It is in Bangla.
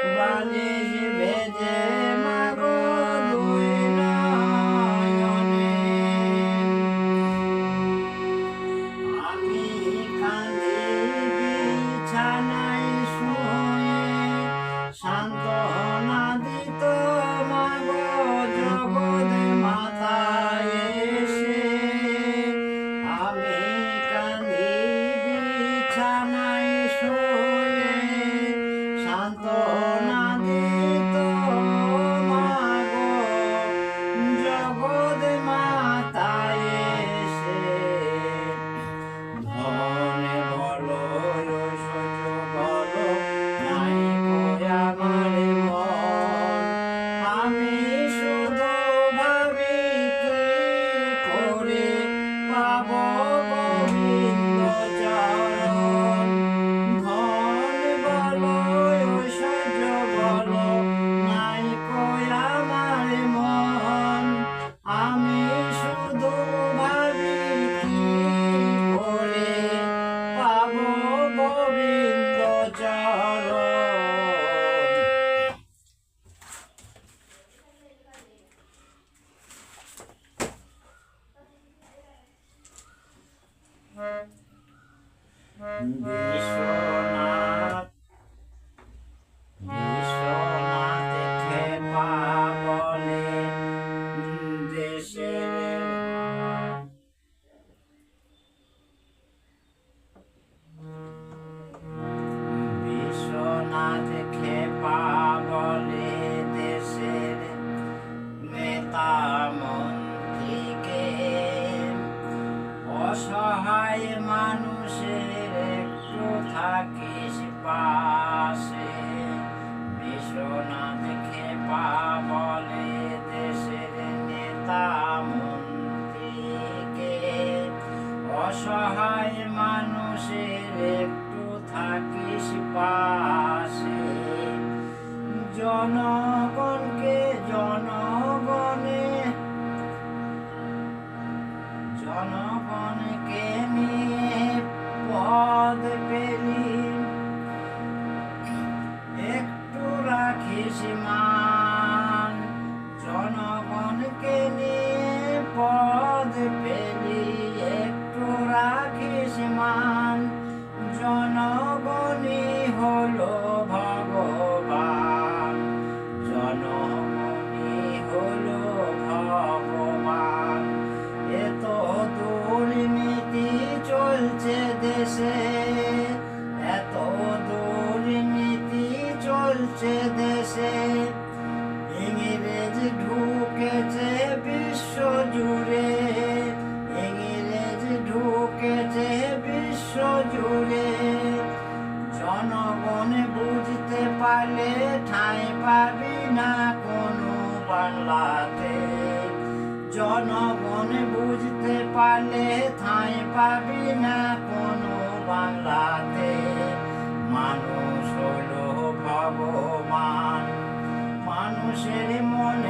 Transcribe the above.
不放弃一辈子 Just for অসহায় মানুষের একটু থাকিস পাশে। জনগণকে চলছে দেশে ইংরেজ ঢুকেছে বিশ্ব জুড়ে, ইংরেজ ঢুকেছে বিশ্ব জুড়ে। জনগণ বুঝতে পারলে ঠাঁই পাবি না কোনো বাংলাতে। জনগণ বুঝতে পারলে ঠাঁই পাবি না কোনো বাংলাতে। মানুষ ভগবান। মানুষের মনে